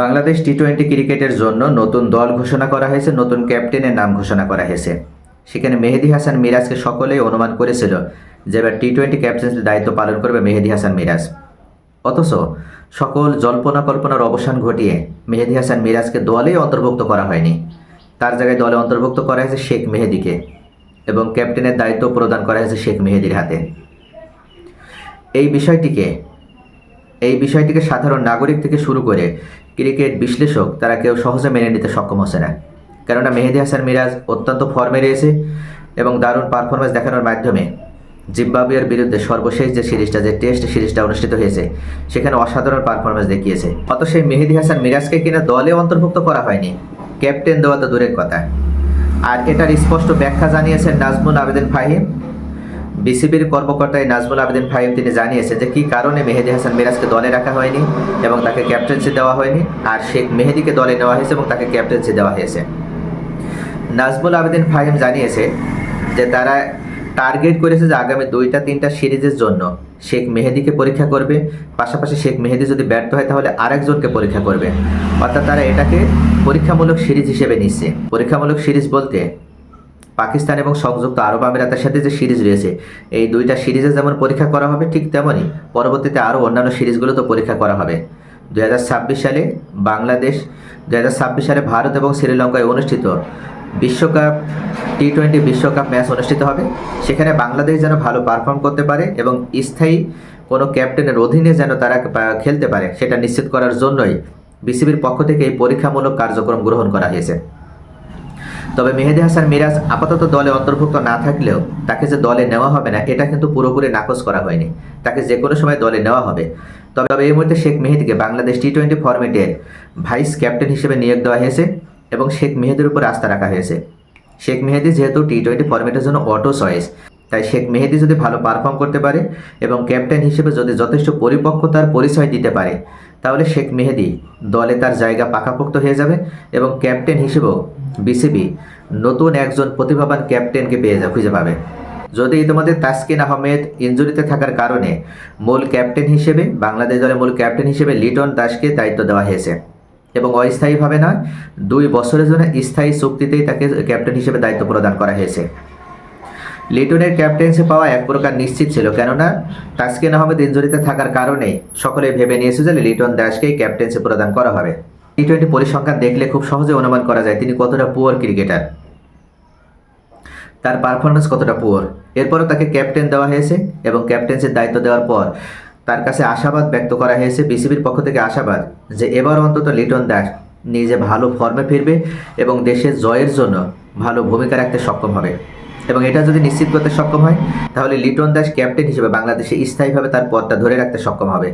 Bangladesh T twenty ক্রিকেটের জন্য নতুন দল ঘোষণা করা হয়েছে, নতুন ক্যাপ্টেনের নাম ঘোষণা করা হয়েছে। সেখানে মেহেদি হাসান মিরাজকে সকলেই অনুমান করেছিল যে এবার টি টোয়েন্টি ক্যাপ্টেন্সির দায়িত্ব পালন করবে মেহেদি হাসান মিরাজ। অথচ সকল জল্পনা কল্পনার অবসান ঘটিয়ে মেহেদি হাসান মিরাজকে দলেই অন্তর্ভুক্ত করা হয়নি। তার জায়গায় দলে অন্তর্ভুক্ত করা হয়েছে শেখ মেহেদিকে এবং ক্যাপ্টেনের দায়িত্ব প্রদান করা হয়েছে শেখ মেহেদির হাতে। এই বিষয়টিকে এই বিষয়টিকে সাধারণ নাগরিক থেকে শুরু করে ক্রিকেট বিশ্লেষক তারা কেউ সহজে মেনে নিতে সক্ষম হচ্ছে না। কেননা মেহেদি হাসান মিরাজ অত্যন্ত ফর্মে রয়েছে এবং দারুণ পারফরমেন্স দেখানোর মাধ্যমে জিম্বাবুয়ের বিরুদ্ধে সর্বশেষ যে সিরিজটা, যে টেস্ট সিরিজটা অনুষ্ঠিত হয়েছে, সেখানে অসাধারণ পারফরমেন্স দেখিয়েছে। অত সেই মেহেদি হাসান মিরাজকে কিনা দলে অন্তর্ভুক্ত করা হয়নি ক্যাপ্টেন দেওয়া তো দূরের কথা। আর এটার স্পষ্ট ব্যাখ্যা জানিয়েছেন নাজমুল আবেদিন ফাহিম। বিসিবির কর্মকর্তায় নাজমুল আবেদিন ফাহিম তিনি জানিয়েছেন যে, কী কারণে মেহেদি হাসান মিরাজকে দলে রাখা হয়নি এবং তাকে ক্যাপ্টেন্সি দেওয়া হয়নি? আর শেখ মেহেদিকে দলে নেওয়া হয়েছে এবং তাকে ক্যাপ্টেন্সি দেওয়া হয়েছে। নাজমুল আবেদিন ফাহিম জানিয়েছে যে, তারা টার্গেট করেছে যে, আগামী দুইটা, তিনটা সিরিজের জন্য শেখ মেহেদিকে পরীক্ষা করবে। পাশাপাশি শেখ মেহেদি যদি ব্যর্থ হয়, তাহলে আরেকজনকে পরীক্ষা করবে। অর্থাৎ তারা এটাকে পরীক্ষামূলক সিরিজ হিসেবে নিচ্ছে। পরীক্ষামূলক সিরিজ বলতে পাকিস্তান এবং সংযুক্ত আরব আমিরাতের সাথে যে সিরিজ রয়েছে, এই দুইটা সিরিজে যেমন পরীক্ষা করা হবে, ঠিক তেমনই পরবর্তীতে আরও অন্যান্য সিরিজগুলো তো পরীক্ষা করা হবে। দুই হাজার ছাব্বিশ সালে বাংলাদেশ, দুই হাজার ছাব্বিশ সালে ভারত এবং শ্রীলঙ্কায় অনুষ্ঠিত বিশ্বকাপ টি টোয়েন্টি বিশ্বকাপ ম্যাচ অনুষ্ঠিত হবে। সেখানে বাংলাদেশ যেন ভালো পারফর্ম করতে পারে এবং স্থায়ী কোনো ক্যাপ্টেনের অধীনে যেন তারা খেলতে পারে, সেটা নিশ্চিত করার জন্যই বিসিবির পক্ষ থেকে এই পরীক্ষামূলক কার্যক্রম গ্রহণ করা হয়েছে। তবে মেহেদি হাসান মিরাজ আপাতত দলে অন্তর্ভুক্ত না থাকলেও তাকে যে দলে নেওয়া হবে না, এটা কিন্তু পুরোপুরি নাকচ করা হয়নি। তাকে যে কোনো সময় দলে নেওয়া হবে। তবে এই মুহূর্তে শেখ মেহেদিকে বাংলাদেশ টি টোয়েন্টি ফরম্যাটের ভাইস ক্যাপ্টেন হিসেবে নিয়োগ দেওয়া হয়েছে এবং শেখ মেহেদির উপর আস্থা রাখা হয়েছে। শেখ মেহেদি যেহেতু টি টোয়েন্টি ফরম্যাটের জন্য অটো চয়েস, তাই শেখ মেহেদি যদি ভালো পারফর্ম করতে পারে এবং ক্যাপ্টেন হিসেবে যদি যথেষ্ট পরিপক্কতার পরিচয় দিতে পারে তাহলে শেখ মেহেদি দলে তার জায়গা পাকাপোক্ত হয়ে যাবে এবং ক্যাপ্টেন হিসেবেও বিসিবি নতুন একজন প্রতিভাবান ক্যাপ্টেনকে পেয়ে যা খুঁজে পাবে। যদি ইতিমধ্যে তাসকিন আহমেদ ইঞ্জুরিতে থাকার কারণে মূল ক্যাপ্টেন হিসেবে, বাংলাদেশ দলের মূল ক্যাপ্টেন হিসেবে লিটন দাসকে দায়িত্ব দেওয়া হয়েছে এবং অস্থায়ীভাবে নয়, দুই বছরের জন্য স্থায়ী চুক্তিতেই তাকে ক্যাপ্টেন হিসেবে দায়িত্ব প্রদান করা হয়েছে। লিটনের ক্যাপ্টেন্সি পাওয়া এক প্রকার নিশ্চিত ছিল, কেননা তাসকিন আহমেদ ইঞ্জুরিতে থাকার কারণে সকলে ভেবে নিয়েছে যে লিটন দাসকেই ক্যাপ্টেন্সি প্রদান করা হবে। টি টোয়েন্টি পরিসংখ্যান দেখলে খুব সহজে অনুমান করা যায় তিনি কতটা পুয়ার ক্রিকেটার। তার পারফরমেন্স কতটা পুয়ার। এরপরও তাকে ক্যাপ্টেন দেওয়া হয়েছে এবং ক্যাপ্টেন্সির দায়িত্ব দেওয়ার পর তার কাছে আশাবাদ ব্যক্ত করা হয়েছে, বিসিবির পক্ষ থেকে আশাবাদ যে এবার অন্তত লিটন দাস নিজে ভালো ফর্মে ফিরবে এবং দেশের জয়ের জন্য ভালো ভূমিকা রাখতে সক্ষম হবে। এবং এটা যদি নিশ্চিত করতে সক্ষম হয়, তাহলে লিটন দাস ক্যাপ্টেন হিসেবে বাংলাদেশে স্থায়ীভাবে তার পদটা ধরে রাখতে সক্ষম হবে।